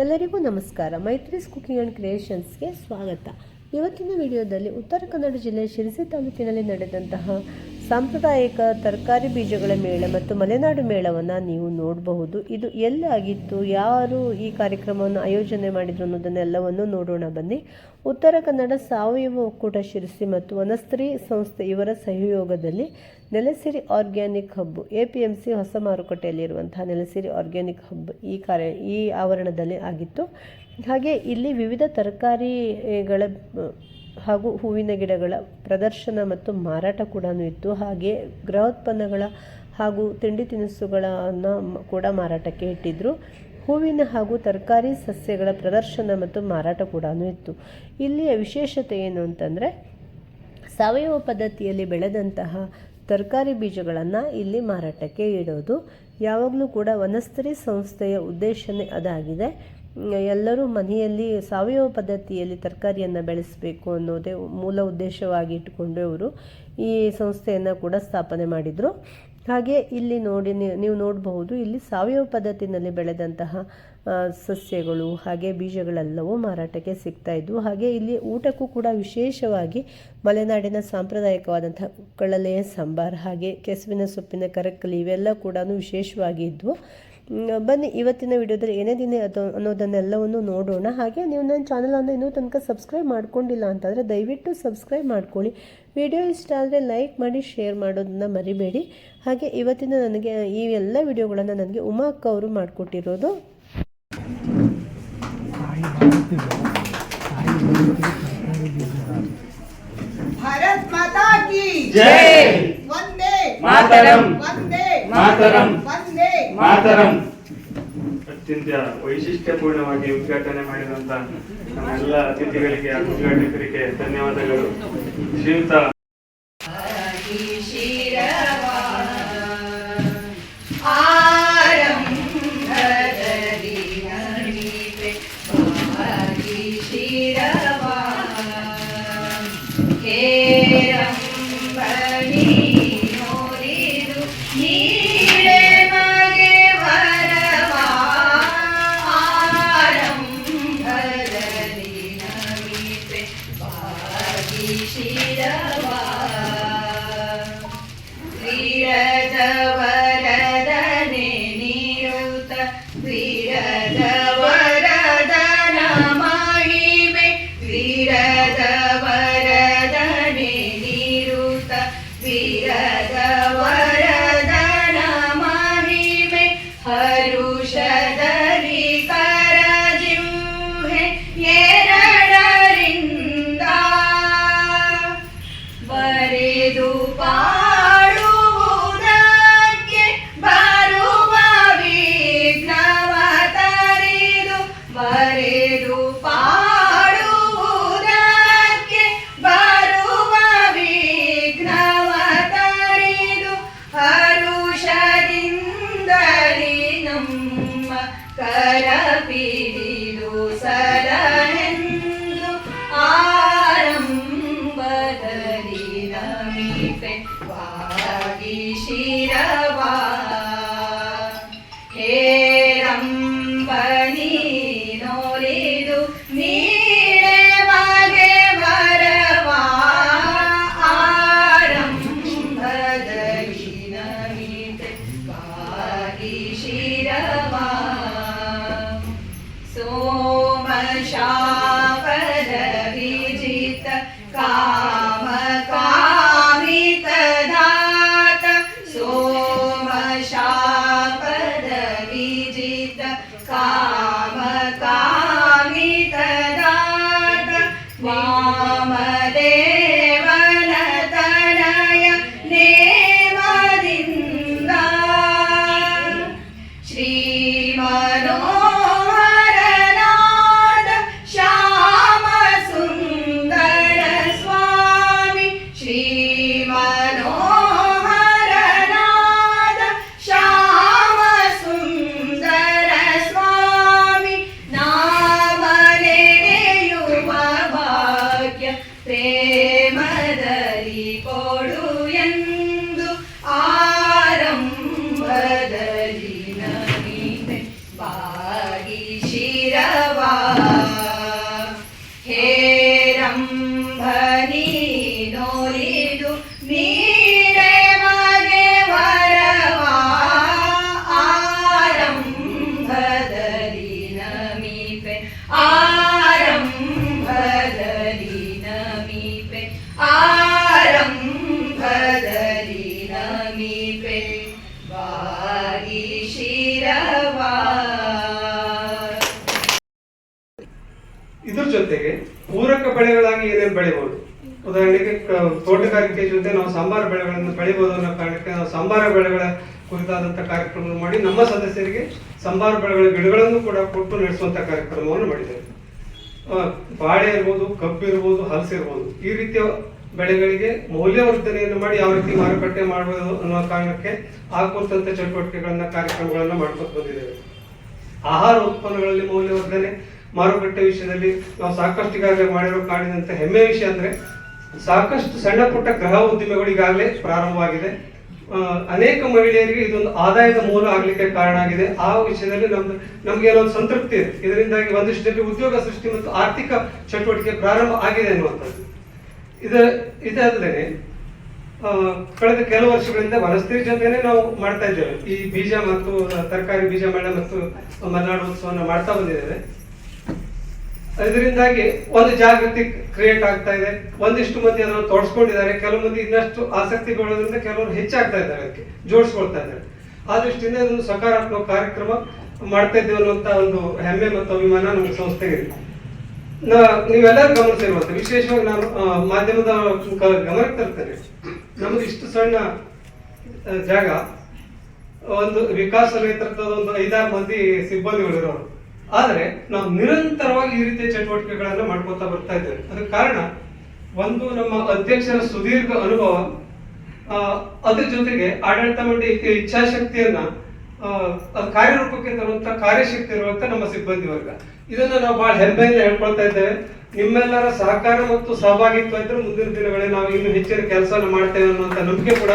ಎಲ್ಲರಿಗೂ ನಮಸ್ಕಾರ. ಮೈತ್ರಿಸ್ cooking and ಕ್ರಿಯೇಷನ್ಸ್ಗೆ ಸ್ವಾಗತ. ಇವತ್ತಿನ ವಿಡಿಯೋದಲ್ಲಿ ಉತ್ತರ ಕನ್ನಡ ಜಿಲ್ಲೆಯ ಶಿರಸಿ ತಾಲೂಕಿನಲ್ಲಿ ನಡೆದಂತಹ ಸಾಂಪ್ರದಾಯಿಕ ತರಕಾರಿ ಬೀಜಗಳ ಮೇಳ ಮತ್ತು ಮಲೆನಾಡು ಮೇಳವನ್ನು ನೀವು ನೋಡಬಹುದು. ಇದು ಎಲ್ಲಾಗಿತ್ತು, ಯಾರು ಈ ಕಾರ್ಯಕ್ರಮವನ್ನು ಆಯೋಜನೆ ಮಾಡಿದ್ರು ಅನ್ನೋದನ್ನೆಲ್ಲವನ್ನು ನೋಡೋಣ ಬನ್ನಿ. ಉತ್ತರ ಕನ್ನಡ ಸಾವಯವ ಒಕ್ಕೂಟ ಶಿರಸಿ ಮತ್ತು ವನಸ್ತ್ರೀ ಸಂಸ್ಥೆ ಇವರ ಸಹಯೋಗದಲ್ಲಿ Nelasiri organic hub A P M C ಹೊಸ ಮಾರುಕಟ್ಟೆಯಲ್ಲಿರುವಂತಹ ನೆಲಸಿರಿ ಆರ್ಗ್ಯಾನಿಕ್ ಹಬ್ ಈ ಕಾರ್ಯ, ಈ ಆವರಣದಲ್ಲಿ ಆಗಿತ್ತು. ಹಾಗೆ ಇಲ್ಲಿ ವಿವಿಧ ತರಕಾರಿಗಳ ಹಾಗೂ ಹೂವಿನ ಗಿಡಗಳ ಪ್ರದರ್ಶನ ಮತ್ತು ಮಾರಾಟ ಕೂಡ ಇತ್ತು. ಹಾಗೆ ಗೃಹೋತ್ಪನ್ನಗಳ ಹಾಗೂ ತಿಂಡಿ ತಿನಿಸುಗಳನ್ನು ಕೂಡ ಮಾರಾಟಕ್ಕೆ ಇಟ್ಟಿದ್ದರು ಹೂವಿನ ಹಾಗೂ ತರಕಾರಿ ಸಸ್ಯಗಳ ಪ್ರದರ್ಶನ ಮತ್ತು ಮಾರಾಟ ಕೂಡ ಇತ್ತು. ಇಲ್ಲಿಯ ವಿಶೇಷತೆ ಏನು ಅಂತಂದರೆ, ಸಾವಯವ ಪದ್ಧತಿಯಲ್ಲಿ ಬೆಳೆದಂತಹ ತರಕಾರಿ ಬೀಜಗಳನ್ನು ಇಲ್ಲಿ ಮಾರಾಟಕ್ಕೆ ಇಡೋದು. ಯಾವಾಗಲೂ ಕೂಡ ವನಸ್ತರಿ ಸಂಸ್ಥೆಯ ಉದ್ದೇಶನೇ ಅದಾಗಿದೆ. ಎಲ್ಲರೂ ಮನೆಯಲ್ಲಿ ಸಾವಯವ ಪದ್ಧತಿಯಲ್ಲಿ ತರಕಾರಿಯನ್ನು ಬೆಳೆಸಬೇಕು ಅನ್ನೋದೇ ಮೂಲ ಉದ್ದೇಶವಾಗಿ ಇಟ್ಟುಕೊಂಡು ಅವರು ಈ ಸಂಸ್ಥೆಯನ್ನು ಕೂಡ ಸ್ಥಾಪನೆ ಮಾಡಿದರು. ಹಾಗೆ ಇಲ್ಲಿ ನೋಡಿ ನೀವು ನೋಡಬಹುದು, ಇಲ್ಲಿ ಸಾವಯವ ಪದ್ಧತಿನಲ್ಲಿ ಬೆಳೆದಂತಹ ಸಸ್ಯಗಳು ಹಾಗೆ ಬೀಜಗಳೆಲ್ಲವೂ ಮಾರಾಟಕ್ಕೆ ಸಿಗ್ತಾ ಇದ್ವು. ಹಾಗೆ ಇಲ್ಲಿ ಊಟಕ್ಕೂ ಕೂಡ ವಿಶೇಷವಾಗಿ ಮಲೆನಾಡಿನ ಸಾಂಪ್ರದಾಯಿಕವಾದಂತಹ ಕಳಲೆಯ ಸಾಂಬಾರ್ ಹಾಗೆ ಕೆಸುವಿನ ಸೊಪ್ಪಿನ ಕರಕಲಿ ಇವೆಲ್ಲ ಕೂಡ ವಿಶೇಷವಾಗಿ ಇದ್ವು. ಬನ್ನಿ ಇವತ್ತಿನ ವಿಡಿಯೋದಲ್ಲಿ ಏನೇನಿದೆ ಅದು ಅನ್ನೋದನ್ನೆಲ್ಲವನ್ನು ನೋಡೋಣ. ಹಾಗೆ ನೀವು ನನ್ನ ಚಾನಲನ್ನು ಇನ್ನೂ ತನಕ ಸಬ್ಸ್ಕ್ರೈಬ್ ಮಾಡ್ಕೊಂಡಿಲ್ಲ ಅಂತಂದರೆ ದಯವಿಟ್ಟು ಸಬ್ಸ್ಕ್ರೈಬ್ ಮಾಡ್ಕೊಳ್ಳಿ. ವಿಡಿಯೋ ಇಷ್ಟ ಆದರೆ ಲೈಕ್ ಮಾಡಿ ಶೇರ್ ಮಾಡೋದನ್ನು ಮರಿಬೇಡಿ. ಹಾಗೆ ಇವತ್ತಿನ ನನಗೆ ಈ ಎಲ್ಲ ವಿಡಿಯೋಗಳನ್ನು ನನಗೆ ಉಮಾ ಅಕ್ಕ ಅವರು ಮಾಡಿಕೊಟ್ಟಿರೋದು. ಮಾತರಂ. ವಂದೇ. ಮಾತರಂ. ಮಾತರಂ. ಅತ್ಯಂತ ವೈಶಿಷ್ಟ್ಯಪೂರ್ಣವಾಗಿ ಉದ್ಘಾಟನೆ ಮಾಡಿದಂತ ನಮ್ಮೆಲ್ಲ ಅತಿಥಿಗಳಿಗೆ ಉದ್ಘಾಟಕರಿಗೆ ಧನ್ಯವಾದಗಳು. ಶ್ರೀಯುತ 高. Yum. ತೋಟಗಾರಿಕೆ ಜೊತೆ ನಾವು ಸಂಬಾರ ಬೆಳೆಗಳನ್ನು ಬೆಳಿಬಹುದು ಅನ್ನೋ ಕಾರಣಕ್ಕೆ ನಾವು ಸಂಬಾರ ಬೆಳೆಗಳ ಕುರಿತಾದಂತ ಕಾರ್ಯಕ್ರಮವನ್ನು ಮಾಡಿ ನಮ್ಮ ಸದಸ್ಯರಿಗೆ ಸಂಬಾರ ಬೆಳೆಗಳ ಗಿಡಗಳನ್ನು ಕೂಡ ಕೊಟ್ಟು ನಡೆಸುವಂತ ಕಾರ್ಯಕ್ರಮವನ್ನು ಮಾಡಿದ್ದೇವೆ. ಬಾಳೆ ಇರ್ಬೋದು, ಕಬ್ಬು ಇರ್ಬೋದು, ಹಲಸು ಇರ್ಬೋದು, ಈ ರೀತಿಯ ಬೆಳೆಗಳಿಗೆ ಮೌಲ್ಯವರ್ಧನೆಯನ್ನು ಮಾಡಿ ಯಾವ ರೀತಿ ಮಾರುಕಟ್ಟೆ ಮಾಡಬಹುದು ಅನ್ನೋ ಕಾರಣಕ್ಕೆ ಹಾಕುವಂಥ ಚಟುವಟಿಕೆಗಳನ್ನ, ಕಾರ್ಯಕ್ರಮಗಳನ್ನ ಮಾಡ್ಕೊಂಡು ಬಂದಿದ್ದೇವೆ. ಆಹಾರ ಉತ್ಪನ್ನಗಳಲ್ಲಿ ಮೌಲ್ಯವರ್ಧನೆ, ಮಾರುಕಟ್ಟೆ ವಿಷಯದಲ್ಲಿ ನಾವು ಸಾಕಷ್ಟು ಈಗಾಗಲೇ ಮಾಡಿರೋ ಕಾಣಿದಂತ ಹೆಮ್ಮೆ ವಿಷಯ ಅಂದ್ರೆ ಸಾಕಷ್ಟು ಸಣ್ಣ ಪುಟ್ಟ ಗೃಹ ಉದ್ದಿಮೆಗಳು ಈಗಾಗಲೇ ಪ್ರಾರಂಭವಾಗಿದೆ ಅನೇಕ ಮಹಿಳೆಯರಿಗೆ ಇದೊಂದು ಆದಾಯದ ಮೂಲ ಆಗಲಿಕ್ಕೆ ಕಾರಣ ಆಗಿದೆ. ಆ ವಿಷಯದಲ್ಲಿ ನಮ್ದು ನಮ್ಗೆ ಒಂದು ಸಂತೃಪ್ತಿ ಇದೆ. ಇದರಿಂದಾಗಿ ಒಂದಿಷ್ಟು ಜನರಿಗೆ ಉದ್ಯೋಗ ಸೃಷ್ಟಿ ಮತ್ತು ಆರ್ಥಿಕ ಚಟುವಟಿಕೆ ಪ್ರಾರಂಭ ಆಗಿದೆ ಅನ್ನುವಂಥದ್ದು. ಇದ, ಇದಾದ್ರೆ ಕಳೆದ ಕೆಲವು ವರ್ಷಗಳಿಂದ ವನಸ್ಥಿರ ಜೊತೆನೆ ನಾವು ಮಾಡ್ತಾ ಇದ್ದೇವೆ. ಈ ಬೀಜ ಮತ್ತು ತರಕಾರಿ ಬೀಜ ಮೇಳ ಮತ್ತು ಮಲೆನಾಡು ಉತ್ಸವವನ್ನು ಮಾಡ್ತಾ ಬಂದಿದ್ದೇವೆ. ಇದರಿಂದಾಗಿ ಒಂದು ಜಾಗೃತಿ ಕ್ರಿಯೇಟ್ ಆಗ್ತಾ ಇದೆ. ಒಂದಿಷ್ಟು ಮಂದಿ ಅದನ್ನು ತೋರಿಸ್ಕೊಂಡಿದ್ದಾರೆ. ಕೆಲವು ಮಂದಿ ಇನ್ನಷ್ಟು ಆಸಕ್ತಿ ಬೀಳೋದ್ರಿಂದ ಕೆಲವರು ಹೆಚ್ಚಾಗ್ತಾ ಇದ್ದಾರೆ ಅದಕ್ಕೆ, ಜೋಡಿಸ್ಕೊಳ್ತಾ ಇದ್ದಾರೆ. ಆ ದೃಷ್ಟಿಯಿಂದ ಇದೊಂದು ಸಕಾರಾತ್ಮಕ ಕಾರ್ಯಕ್ರಮ ಮಾಡ್ತಾ ಇದ್ದೇವೆ ಅನ್ನುವಂತ ಒಂದು ಹೆಮ್ಮೆ ಮತ್ತು ಅಭಿಮಾನ ನಮ್ಮ ಸಂಸ್ಥೆಗೆ ನೀವೆಲ್ಲರೂ ಗಮನಿಸಿರುವಂತ ವಿಶೇಷವಾಗಿ ನಾನು ಮಾಧ್ಯಮದ ಗಮನಕ್ಕೆ ತರ್ತೇನೆ. ನಮ್ದು ಇಷ್ಟು ಸಣ್ಣ ಜಾಗ, ಒಂದು ವಿಕಾಸ ನೇತೃತ್ವದ ಒಂದು ಐದಾರು ಮಂದಿ ಸಿಬ್ಬಂದಿಗಳಿರೋರು. ಆದರೆ ನಾವು ನಿರಂತರವಾಗಿ ಈ ರೀತಿಯ ಚಟುವಟಿಕೆಗಳನ್ನು ಮಾಡ್ಕೋತಾ ಬರ್ತಾ ಇದ್ದೇವೆ. ಅದಕ್ಕೆ ಕಾರಣ ಒಂದು ನಮ್ಮ ಅಧ್ಯಕ್ಷರ ಸುದೀರ್ಘ ಅನುಭವ ಅದ್ರ ಜೊತೆಗೆ ಆಡಳಿತ ಮಂಡಳಿ ಇಚ್ಛಾಶಕ್ತಿಯನ್ನ ಕಾರ್ಯರೂಪಕ್ಕೆ ತರುವಂತ ಕಾರ್ಯಶಕ್ತಿ ಇರುವಂತ ನಮ್ಮ ಸಿಬ್ಬಂದಿ ವರ್ಗ. ಇದನ್ನ ನಾವು ಬಹಳ ಹೆಮ್ಮೆಯಿಂದ ಹೇಳ್ಕೊಳ್ತಾ ಇದ್ದೇವೆ. ನಿಮ್ಮೆಲ್ಲರ ಸಹಕಾರ ಮತ್ತು ಸಹಭಾಗಿತ್ವ ಇದ್ರೆ ಮುಂದಿನ ದಿನಗಳಲ್ಲಿ ನಾವು ಇನ್ನು ಹೆಚ್ಚಿನ ಕೆಲಸವನ್ನು ಮಾಡ್ತೇವೆ ಅನ್ನುವಂತ ನಂಬಿಕೆ ಕೂಡ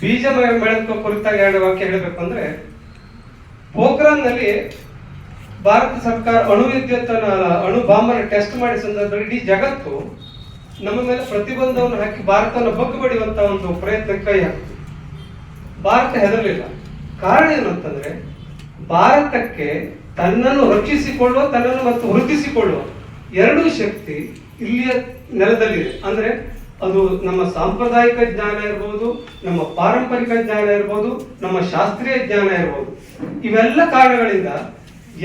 ಬೀಜ ಬೆಳೆದ ಕುರಿತಾಗಿ ಎರಡು ವಾಕ್ಯ ಹೇಳಬೇಕು ಅಂದ್ರೆ ಪೋಖ್ರಾನ್ನಲ್ಲಿ ಭಾರತ ಸರ್ಕಾರ ಅಣು ವಿದ್ಯುತ್ ಅಣು ಬಾಂಬನ್ನು ಟೆಸ್ಟ್ ಮಾಡಿ ಸಂದರ್ಭದಲ್ಲಿ ಇಡೀ ಜಗತ್ತು ನಮ್ಮ ಮೇಲೆ ಪ್ರತಿಬಂಧವನ್ನು ಹಾಕಿ ಭಾರತವನ್ನು ಬಗ್ಗು ಬಡಿಯುವಂತ ಒಂದು ಪ್ರಯತ್ನ ಕೈ ಹಾಕಿತು ಭಾರತ ಹೆದರಲಿಲ್ಲ. ಕಾರಣ ಏನು ಅಂತಂದ್ರೆ, ಭಾರತಕ್ಕೆ ತನ್ನನ್ನು ರಕ್ಷಿಸಿಕೊಳ್ಳುವ, ತನ್ನನ್ನು ಮತ್ತು ವೃದ್ಧಿಸಿಕೊಳ್ಳುವ ಎರಡೂ ಶಕ್ತಿ ಇಲ್ಲಿಯ ನೆಲದಲ್ಲಿದೆ. ಅಂದ್ರೆ ಅದು ನಮ್ಮ ಸಾಂಪ್ರದಾಯಿಕ ಜ್ಞಾನ ಇರ್ಬೋದು, ನಮ್ಮ ಪಾರಂಪರಿಕ ಜ್ಞಾನ ಇರ್ಬೋದು, ನಮ್ಮ ಶಾಸ್ತ್ರೀಯ ಜ್ಞಾನ ಇರ್ಬೋದು. ಇವೆಲ್ಲ ಕಾರಣಗಳಿಂದ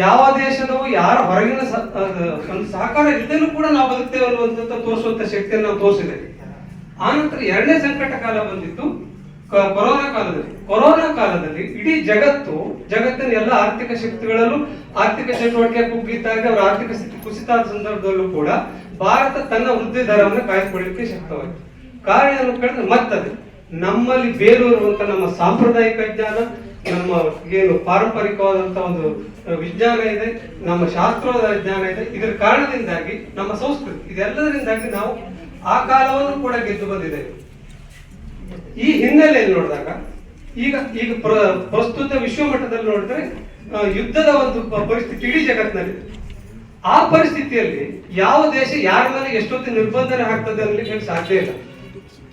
ಯಾವ ದೇಶದವು ಯಾರ ಹೊರಗಿನ ಒಂದು ಸಹಕಾರ ಇಲ್ಲದೇನೂ ಕೂಡ ನಾವು ಬದುಕ್ತೇವೆ ಅನ್ನುವಂಥದ್ದು ತೋರಿಸುವಂತ ಶಕ್ತಿಯನ್ನು ನಾವು ತೋರಿಸಿದ್ದೇವೆ. ಆನಂತರ ಎರಡನೇ ಸಂಕಟ ಕಾಲ ಬಂದಿತ್ತು ಕೊರೋನಾ ಕಾಲದಲ್ಲಿ. ಕೊರೋನಾ ಕಾಲದಲ್ಲಿ ಇಡೀ ಜಗತ್ತು, ಜಗತ್ತಿನ ಎಲ್ಲ ಆರ್ಥಿಕ ಶಕ್ತಿಗಳಲ್ಲೂ ಆರ್ಥಿಕ ಚಟುವಟಿಕೆ ಕುಗ್ಗಿದ್ದಾಗ ಅವರ ಆರ್ಥಿಕ ಸ್ಥಿತಿ ಕುಸಿತ ಸಂದರ್ಭದಲ್ಲೂ ಕೂಡ ಭಾರತ ತನ್ನ ವೃದ್ಧಿ ದರವನ್ನು ಕಾಯ್ದುಕೊಳ್ಳಲಿಕ್ಕೆ ಶಕ್ತವಾಯಿತು ಕಾರಣ ಏನು ಕೇಳಿದ್ರೆ ಮತ್ತದೆ, ನಮ್ಮಲ್ಲಿ ಬೇರೂರುವಂತ ನಮ್ಮ ಸಾಂಪ್ರದಾಯಿಕ ಜ್ಞಾನ ನಮ್ಮ ಏನು ಪಾರಂಪರಿಕವಾದಂತ ಒಂದು ವಿಜ್ಞಾನ ಇದೆ, ನಮ್ಮ ಶಾಸ್ತ್ರದ ಜ್ಞಾನ ಇದೆ. ಇದರ ಕಾರಣದಿಂದಾಗಿ ನಮ್ಮ ಸಂಸ್ಕೃತಿ, ಇದೆಲ್ಲದರಿಂದಾಗಿ ನಾವು ಆ ಕಾಲವನ್ನು ಕೂಡ ಗೆದ್ದು ಬಂದಿದೆ. ಈ ಹಿನ್ನೆಲೆಯಲ್ಲಿ ನೋಡಿದಾಗ, ಈಗ ಈಗ ಪ್ರ- ಪ್ರಸ್ತುತ ವಿಶ್ವಮಟ್ಟದಲ್ಲಿ ನೋಡಿದ್ರೆ ಯುದ್ಧದ ಒಂದು ಪರಿಸ್ಥಿತಿ ಇಡೀ ಜಗತ್ತಿನಲ್ಲಿ ಆ ಪರಿಸ್ಥಿತಿಯಲ್ಲಿ ಯಾವ ದೇಶ ಯಾರ ಮೇಲೆ ಎಷ್ಟೊತ್ತು ನಿರ್ಬಂಧನೆ ಹಾಕ್ತದೆ ಅನ್ಲಿಕ್ಕೆ ಸಾಧ್ಯ ಇಲ್ಲ.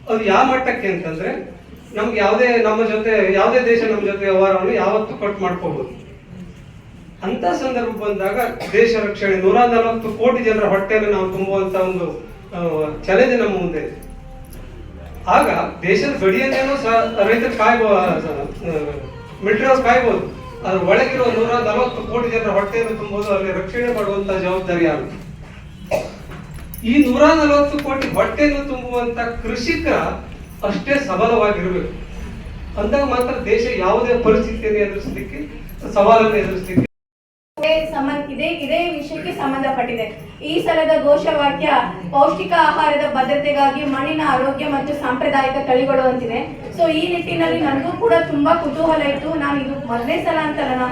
ಅದು ಯಾವ ಮಟ್ಟಕ್ಕೆ ಅಂತಂದ್ರೆ, ನಮ್ಗೆ ಯಾವುದೇ ನಮ್ಮ ಜೊತೆ, ಯಾವುದೇ ದೇಶ ನಮ್ಮ ಜೊತೆ ವ್ಯವಹಾರವನ್ನು ಯಾವತ್ತೂ ಕಟ್ ಮಾಡ್ಕೋಬಹುದು ಅಂತ ಸಂದರ್ಭ ಬಂದಾಗ ದೇಶ ರಕ್ಷಣೆ, ನೂರ ನಲವತ್ತು ಕೋಟಿ ಜನರ ಹೊಟ್ಟೆಯನ್ನು ನಾವು ತುಂಬುವಂತ ಒಂದು ಚಾಲೆಂಜ್ ನಮ್ಮ ಮುಂದೆ ಇದೆ. ಆಗ ದೇಶದ ಗಡಿಯನ್ನೇನೋ ಸಹ ರೈತರು ಕಾಯ್ಬೋದು ಮಿಲಿಟರಿ ಕಾಯ್ಬೋದು. ಅದ್ರ ಒಳಗಿರುವ ನೂರ ನಲವತ್ತು ಕೋಟಿ ಜನರ ಹೊಟ್ಟೆಯನ್ನು ತುಂಬುವುದು ಅಲ್ಲಿ ರಕ್ಷಣೆ ಮಾಡುವಂತ ಜವಾಬ್ದಾರಿ ಯಾರು? ಈ ನೂರ ನಲವತ್ತು ಕೋಟಿ ಹೊಟ್ಟೆಯನ್ನು ತುಂಬುವಂತ ಕೃಷಿಕರ ಅಷ್ಟೇ ಸಬಲವಾಗಿರ್ಬೇಕು. ಅಂದಾಗ ಮಾತ್ರ ದೇಶ ಯಾವುದೇ ಪರಿಸ್ಥಿತಿಯನ್ನು ಎದುರಿಸಲಿಕ್ಕೆ, ಸವಾಲನ್ನು ಎದುರಿಸಲಿಕ್ಕೆ ಸಂಬಂಧ, ಇದೇ ವಿಷಯಕ್ಕೆ ಸಂಬಂಧಪಟ್ಟಿದೆ. ಈ ಸಲದ ಘೋಷವಾಕ್ಯ, ಪೌಷ್ಟಿಕ ಆಹಾರದ ಭದ್ರತೆಗಾಗಿ ಮಣ್ಣಿನ ಆರೋಗ್ಯ ಮತ್ತು ಸಾಂಪ್ರದಾಯಿಕ ತಳಿಗಳು ಅಂತಿದೆ. ಸೊ ಈ ನಿಟ್ಟಿನಲ್ಲಿ ನನಗೂ ಕೂಡ ತುಂಬಾ ಕುತೂಹಲ ಇತ್ತು. ನಾನು ಇದು ಮೊದಲನೇ ಸಲ ಅಂತಲ್ಲ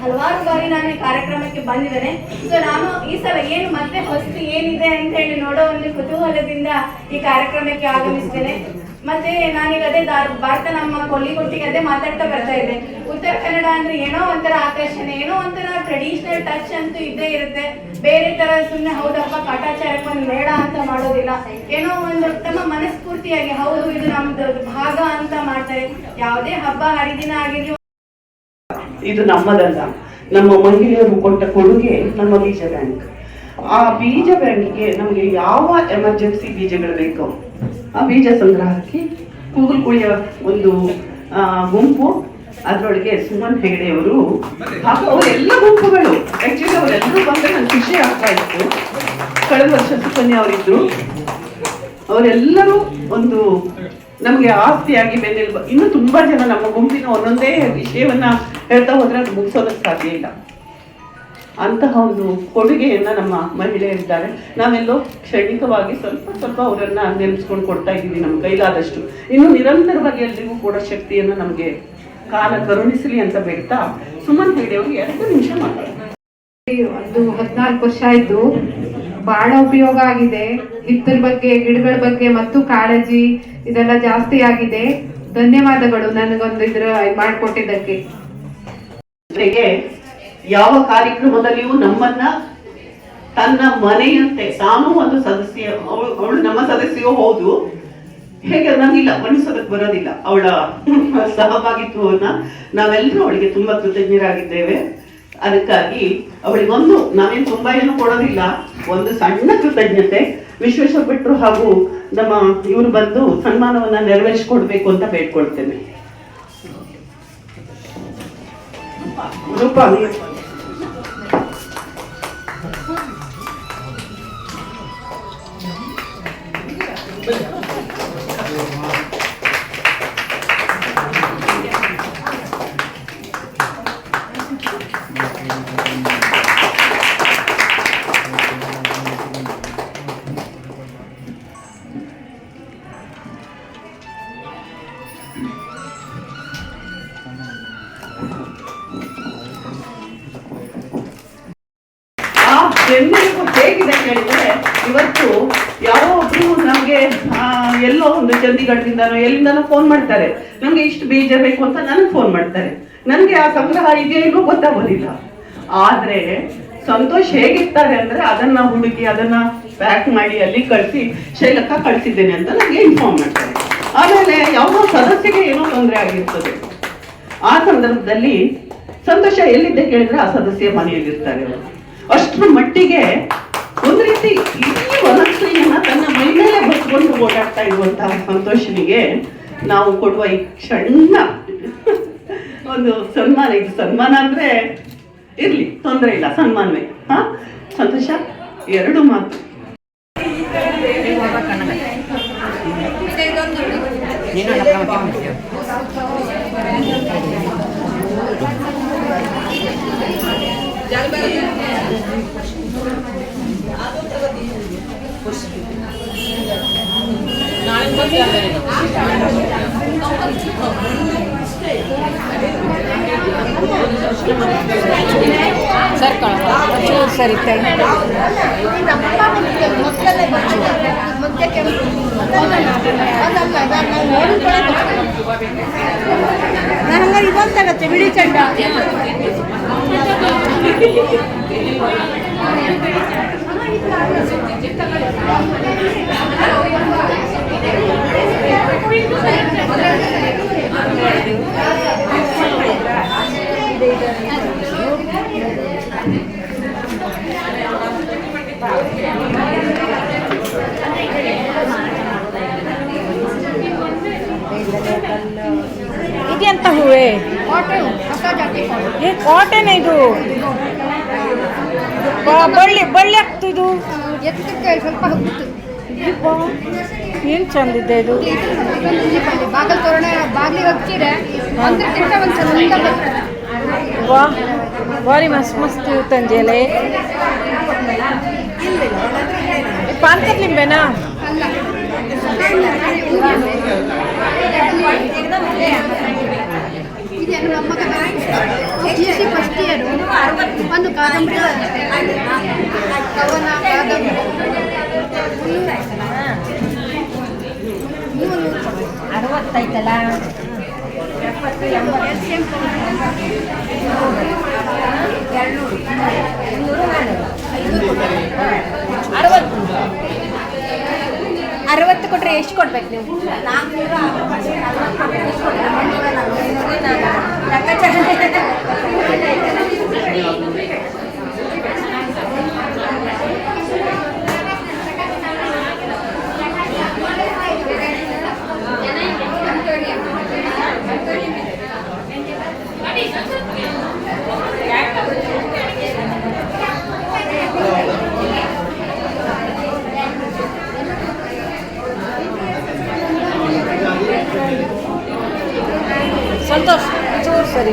ಹಲವಾರು ಬಾರಿ ನಾನು ಈ ಕಾರ್ಯಕ್ರಮಕ್ಕೆ ಬಂದಿದ್ದೇನೆ. ಸೊ ನಾನು ಈ ಸಲ ಏನು ಮತ್ತೆ ಹೊಸ ಏನಿದೆ ಅಂತ ಹೇಳಿ ನೋಡೋ ಒಂದು ಕುತೂಹಲದಿಂದ ಈ ಕಾರ್ಯಕ್ರಮಕ್ಕೆ ಆಗಮಿಸಿದ್ದೇನೆ. ಮತ್ತೆ ನಾನೀಗ ಅದೇ ಭಾರತ ನಮ್ಮ ಕೊಲ್ಲಿಗೊಟ್ಟಿಗೆ ಅದೇ ಮಾತಾಡ್ತಾ ಬರ್ತಾ ಇದ್ದೆ ಉತ್ತರ ಕನ್ನಡ ಅಂದ್ರೆ ಏನೋ ಒಂಥರ ಆಕರ್ಷಣೆ, ಏನೋ ಒಂಥರ ಟ್ರೆಡಿಷನಲ್ ಟಚ್ ಅಂತೂ ಇದ್ದೇ ಇರುತ್ತೆ. ಬೇರೆ ತರ ಸುಮ್ಮನೆ ಹೌದಪ್ಪ ಕಾಟಾಚಾರಕ್ಕೆ ಒಂದು ಬೇಡ ಅಂತ ಮಾಡೋದಿಲ್ಲ. ಏನೋ ಒಂದು ತಮ್ಮ ಮನಸ್ಫೂರ್ತಿಯಾಗಿ, ಹೌದು, ಇದು ನಮ್ದು ಭಾಗ ಅಂತ ಮಾಡ್ತಾರೆ. ಯಾವುದೇ ಹಬ್ಬ, ಹರಿದಿನ ಆಗಿರ್ಲಿ ಇದು ನಮ್ಮದಲ್ಲ. ನಮ್ಮ ಮಹಿಳೆಯರು ಕೊಟ್ಟ ಕೊಡುಗೆ ನಮ್ಮ ಬೀಜ ಬ್ಯಾಂಕ್ ಆ ಬೀಜ ಬ್ಯಾಂಕಿಗೆ ನಮಗೆ ಯಾವ ಎಮರ್ಜೆನ್ಸಿ ಬೀಜಗಳು ಬೇಕು ಬೀಜ ಸಂಗ್ರಹಕ್ಕೆ ಕೂಗುಲ್ಕುಳಿಯ ಒಂದು ಗುಂಪು, ಅದರೊಳಗೆ ಸುಮನ್ ಹೆಗಡೆಯವರು ಹಾಗೂ ಅವರೆಲ್ಲ ಗುಂಪುಗಳು. ಆ್ಯಕ್ಚುಲಿ ಅವರೆಲ್ಲರೂ ಬಂದ್ರೆ ನನಗೆ ಖುಷಿ ಆಗ್ತಾ ಇತ್ತು. ಕಳೆದ ವರ್ಷ ಸುಕನ್ಯಾ ಅವರಿದ್ರು. ಅವರೆಲ್ಲರೂ ಒಂದು ನಮಗೆ ಆಸ್ತಿಯಾಗಿ ಬೆನ್ನೆಲುಬು ಇನ್ನು ತುಂಬಾ ಜನ ನಮ್ಮ ಗುಂಪಿನ ಒಂದೊಂದೇ ವಿಷಯವನ್ನ ಹೇಳ್ತಾ ಹೋದ್ರೆ ಅದು ಮುಗಿಸೋದಕ್ಕೆ ಸಾಧ್ಯ ಇಲ್ಲ. ಅಂತಹ ಒಂದು ಕೊಡುಗೆಯನ್ನ ನಮ್ಮ ಮಹಿಳೆಯರಿದ್ದಾರೆ ನಾವೆಲ್ಲೋ ಕ್ಷಣಿಕವಾಗಿ ಸ್ವಲ್ಪ ಸ್ವಲ್ಪ ಅವರನ್ನು ನೆನೆಸ್ಕೊಂಡು ಕೊಡ್ತಾ ಇದ್ದೀವಿ ನಮ್ಮ ಕೈಲಾದಷ್ಟು. ಇನ್ನು ನಿರಂತರವಾಗಿ ಎಲ್ರಿಗೂ ಕೂಡ ಶಕ್ತಿಯನ್ನ ನಮಗೆ ಕಾಲ ಕರುಣಿಸಲಿ ಅಂತ ಬೇಡ್ತಾ ಸುಮನ್ ಹೆಗಡೆ ಅವ್ರಿಗೆ ಎರಡು ನಿಮಿಷ ಮಾತಾಡೋಣ ಒಂದು ಹದಿನಾಲ್ಕು ವರ್ಷ ಆಯ್ತು. ಬಹಳ ಉಪಯೋಗ ಆಗಿದೆ. ಹಿತ್ತಲ ಬಗ್ಗೆ ಗಿಡಗಳ ಬಗ್ಗೆ ಮತ್ತು ಕಾಳಜಿ ಇದೆಲ್ಲ ಜಾಸ್ತಿ ಆಗಿದೆ. ಧನ್ಯವಾದಗಳು ನನಗೊಂದು ಇದ್ರ ಮಾಡಿಕೊಟ್ಟಿದ್ದಕ್ಕೆ. ಯಾವ ಕಾರ್ಯಕ್ರಮದಲ್ಲಿಯೂ ನಮ್ಮನ್ನ ತನ್ನ ಮನೆಯಂತೆ, ತಾನೂ ಒಂದು ಸದಸ್ಯ, ಅವಳು ನಮ್ಮ ಸದಸ್ಯೋ ಹೌದು. ಹೇಗೆ ನಂಗಿಲ್ಲ ವರ್ಣಿಸೋದಕ್ಕೆ ಬರೋದಿಲ್ಲ. ಅವಳ ಸಹಭಾಗಿತ್ವವನ್ನ ನಾವೆಲ್ಲರೂ ಅವಳಿಗೆ ತುಂಬಾ ಕೃತಜ್ಞರಾಗಿದ್ದೇವೆ. ಅದಕ್ಕಾಗಿ ಅವಳಿಗೊಂದು ನಾವೇನು ತುಂಬಾ ಏನು ಕೊಡೋದಿಲ್ಲ, ಒಂದು ಸಣ್ಣ ಕೃತಜ್ಞತೆ. ವಿಶ್ವೇಶ್ವರ ಭಟ್ರು ಹಾಗೂ ನಮ್ಮ ಇವ್ರು ಬಂದು ಸನ್ಮಾನವನ್ನ ನೆರವೇರಿಸಿಕೊಡ್ಬೇಕು ಅಂತ ಬೇಡ್ಕೊಳ್ತೇನೆ. ಮಾಡ್ತಾರೆ. ನಮ್ಗೆ ಇಷ್ಟು ಬೀಜ ಬೇಕು ಅಂತ ನನಗೆ ಫೋನ್ ಮಾಡ್ತಾರೆ. ನನಗೆ ಆ ಸಂಗ್ರಹ ಇದೆಯೋ ಗೊತ್ತಾಗೋದಿಲ್ಲ ಆದ್ರೆ ಸಂತೋಷ್ ಹೇಗಿರ್ತಾರೆ ಅಂದ್ರೆ ಅದನ್ನ ಹುಡುಕಿ, ಅದನ್ನ ಪ್ಯಾಕ್ ಮಾಡಿ ಅಲ್ಲಿ ಕಳಿಸಿ ಶೈಲಕ್ಕ ಕಳಿಸಿದ್ದೇನೆ ಅಂತ ನನಗೆ ಇನ್ಫಾರ್ಮ್ ಮಾಡ್ತಾರೆ. ಆಮೇಲೆ ಯಾವ ಸದಸ್ಯಗೆ ಏನೋ ತೊಂದರೆ ಆಗಿರ್ತದೆ. ಆ ಸಂದರ್ಭದಲ್ಲಿ ಸಂತೋಷ ಎಲ್ಲಿದ್ದೆ ಕೇಳಿದ್ರೆ ಆ ಸದಸ್ಯ ಮನೆಯಲ್ಲಿರ್ತಾರೆ ಅವರು. ಅಷ್ಟರ ಮಟ್ಟಿಗೆ ಒಂದು ರೀತಿ ಇಡೀ ವನಸ್ತ್ರೀಯನ್ನ ತನ್ನ ಮೈ ಮೇಲೆ ಬಸ್ಕೊಂಡು ಓಡಾಡ್ತಾ ಇರುವಂತಹ ಸಂತೋಷನಿಗೆ ನಾವು ಕೊಡುವ ಈ ಕ್ಷಣ ಒಂದು ಸನ್ಮಾನ, ಇದು ಸನ್ಮಾನ ಅಂದರೆ ಇರ್ಲಿ, ತೊಂದರೆ ಇಲ್ಲ, ಸನ್ಮಾನವೇ. ಹಾಂ? ಸಂತೋಷ? ಎರಡು ಮಾತು. ಸರ್ ಕಳ ಸರ್ ಇತ್ತೆ ನಾನು ಹಂಗಾರೆ ಇವಾಗ ತಗತ್ತೆ ಬಿಳಿ ಚಂಡ ini yang tahu eh? cotton, apa. ಬಳ್ಳಿ ಬಳ್ಳಿ ಆಗ್ತಿದು ಎತ್ತಕ್ಕೆ ಸ್ವಲ್ಪ ಹೋಗ್ಬಿಟ್ಟು. ಏನ್ ಚಂದಿದೆ ಇದು? ಬಾಗಲ್ ತೋರಣ ಒಂದು ಚಂದ ವಾ ಬಾರಿ ಮಸ್ತ್ ಮಸ್ತ್ ತಂಜೆಲೆ ಪಾನ್ಕತ್ ಲಿಂಬೆನಾ ಇದೆ ನಮ್ಮ ಜಿ ಸಿ ಫಸ್ಟ್ ಇಯರು ಒಂದು ಕಾದಂಬರಿ ಕವನ ಕಾದಂಬರಿ ನೀವು ಅರವತ್ತೈತಲ್ಲ ಅರವತ್ತು ಕೊಟ್ರೆ ಎಷ್ಟು ಕೊಡ್ಬೇಕು ನೀವು? ಕೆಂಪು ಸಂತೋಷ್ ಸರಿ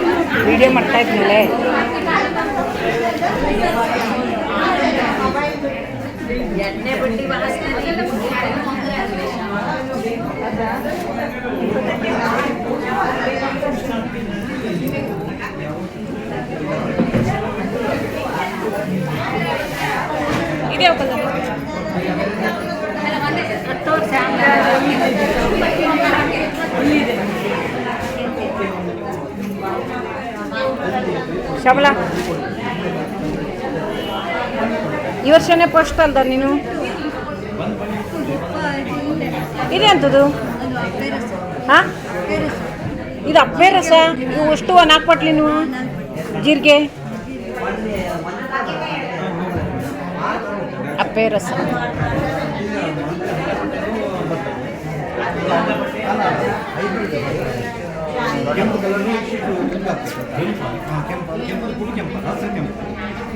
ನಾನು ವಿಡಿಯೋ ಮಾಡ್ತಾ ಇದ್ನಲ್ಲೇ ಇದೆ ಶ್ಯಾಮಲ ಈ ವರ್ಷನೇ ಫಸ್ಟ್ ಅಲ್ದ ನೀನು? ಇದೆ ಅಂತದು ಹಾಂ? ಇದು ಅಪ್ಪೆ ರಸ ನೀವು ಅಷ್ಟು ನಾಲ್ಕು ಪಟ್ಲಿ ನೀವು ಜೀರಿಗೆ? ಅಪ್ಪೆ ರಸ ಕೆಂಪು ಕೆಂಪು ಕೆಂಪು ಪುಡಿ ಕೆಂಪು ರಾತ್ರಿ ಕೆಂಪು.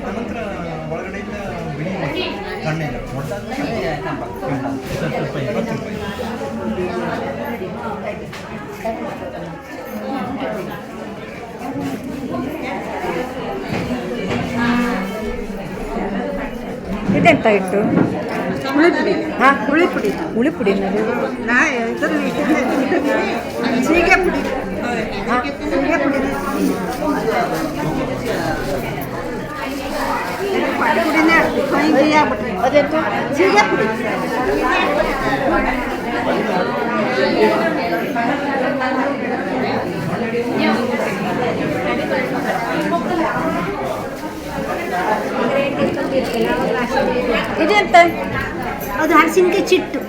ನಂತರ ಒಳಗಡೆಯಿಂದ ಬಿಳಿ ಸಣ್ಣ ಇಪ್ಪತ್ತು ರೂಪಾಯಿ ಇಪ್ಪತ್ತು ರೂಪಾಯಿ ಇದೆಂತ ಇಟ್ಟು ಹಾಂ? ಹುಳಿ ಪುಡಿ ಹುಳಿ ಪುಡಿ ಅನ್ನೋದು ಸೀಗೆ ಪುಡಿ ಅದೆಂತು ಸೀಗೆ ಪುಡಿ ಇದೆಂತ ಅದು ಹಲಸಿನಕಾಯಿ ಚಿಟ್ಟು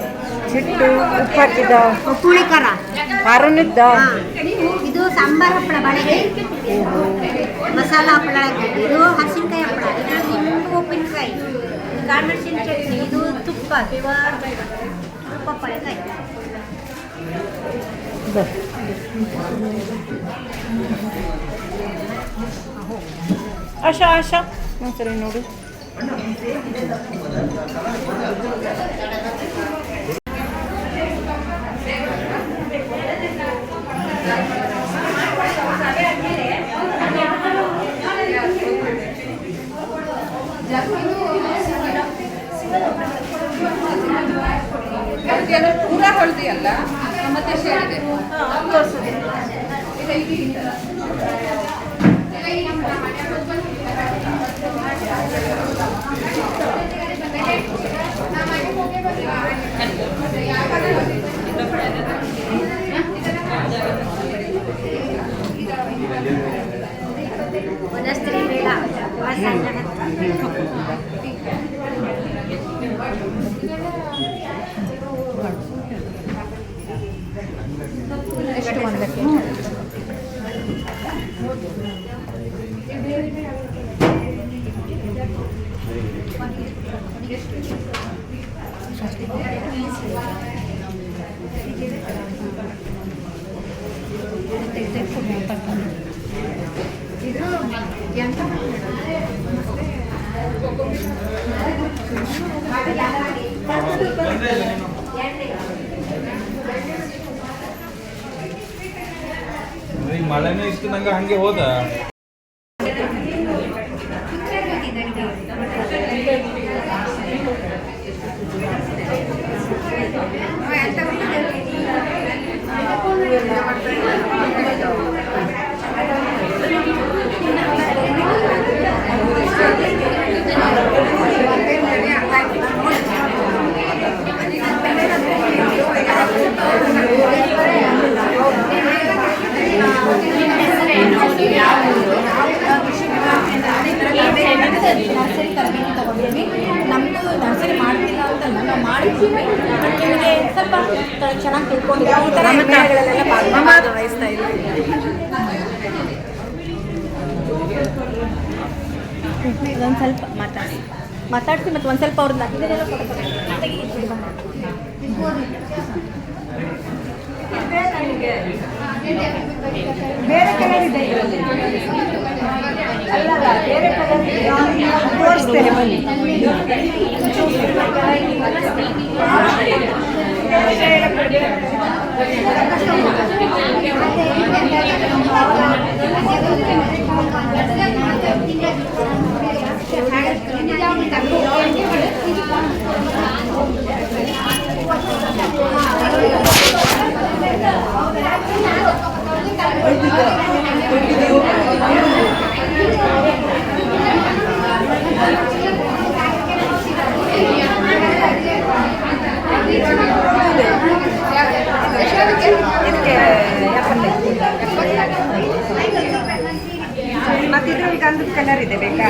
ಚಿಟ್ಟು ಉಪ್ಪು ಹಾಕಿದ ಪುಳಿ ಖಾರ ಖಾರನಿದ್ದ ಇದು ಸಾಂಬಾರ್ ಹಪ್ಪಳ ಬಾಳೆಗೆ, ಮಸಾಲ ಹಪ್ಪಳ ಇದು ಹಸಿನಕಾಯಿ ಹಪ್ಪಳ ಇದು ನಿಂಬು ಉಪ್ಪಿನಕಾಯಿ ಕಾಳುಮೆಣಸಿನ ಚಟ್ನಿ ಇದು ತುಪ್ಪ ಪ್ಯೂರ್ ತುಪ್ಪ ಪಳೆಕಾಯಿ ಆಶಾ ಆಶಾ. ಒಂದ್ಸರಿ ನೋಡು. ಪೂರ ಹಳದಿ ಅಲ್ಲ ಮತ್ತೆ ಸೇರಿದೆ. ಮನಸ್ತ್ರೀ ಮಸಾಲ ಎಷ್ಟು ಒಂದಕ್ಕೆ ಮಳೆನೂ ಇಷ್ಟು ನಂಗೆ ಹಂಗೆ ಹೋದ? ನಿಮಗೆ ಸ್ವಲ್ಪ ಚೆನ್ನಾಗಿ ತಿಳ್ಕೊಂಡಿದ್ದೀರಾ? ಈ ಥರ ಮೇಳಗಳಲ್ಲೆಲ್ಲ ಭಾಗವಹಿಸ್ತಾ ಇದ್ದೀವಿ ಒಂದು ಸ್ವಲ್ಪ ಮಾತಾಡಿ ಮಾತಾಡ್ತೀನಿ ಮತ್ತು ಒಂದು ಸ್ವಲ್ಪ ಅವ್ರದ್ದು ಇದನ್ನೆಲ್ಲ ಬೇರೆ ಕಲರ್ ಇದೆ ಇದರಲ್ಲಿ. ಅಲ್ಲಲ್ಲ ಬೇರೆ ಕಲರ್ ಇದೆ. ನಾನು ತೋರಿಸ್ತೇನೆ ಬನ್ನಿ. ಇದಕ್ಕೆ ಎಪ್ಪತ್ತೈದು ಮತ್ತೆ ಇದ್ರಲ್ಲಿ ಗಂಧದ ಕಲರ್ ಇದೆ ಬೇಕಾ?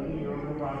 一九九八